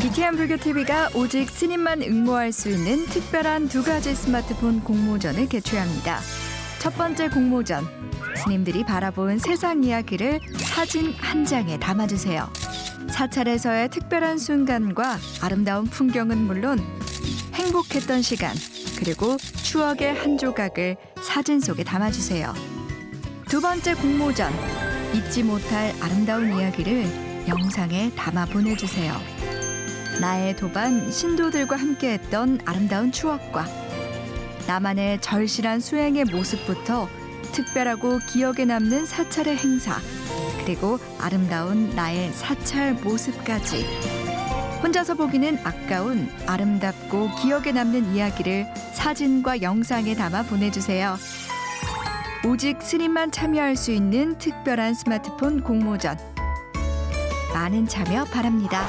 BTM 불교 TV가 오직 스님만 응모할 수 있는 특별한 두 가지 스마트폰 공모전을 개최합니다. 첫 번째 공모전. 스님들이 바라본 세상 이야기를 사진 한 장에 담아주세요. 사찰에서의 특별한 순간과 아름다운 풍경은 물론 행복했던 시간 그리고 추억의 한 조각을 사진 속에 담아주세요. 두 번째 공모전. 잊지 못할 아름다운 이야기를 영상에 담아 보내주세요. 나의 도반 신도들과 함께했던 아름다운 추억과 나만의 절실한 수행의 모습부터 특별하고 기억에 남는 사찰의 행사 그리고 아름다운 나의 사찰 모습까지 혼자서 보기는 아까운 아름답고 기억에 남는 이야기를 사진과 영상에 담아 보내주세요. 오직 스님만 참여할 수 있는 특별한 스마트폰 공모전 많은 참여 바랍니다.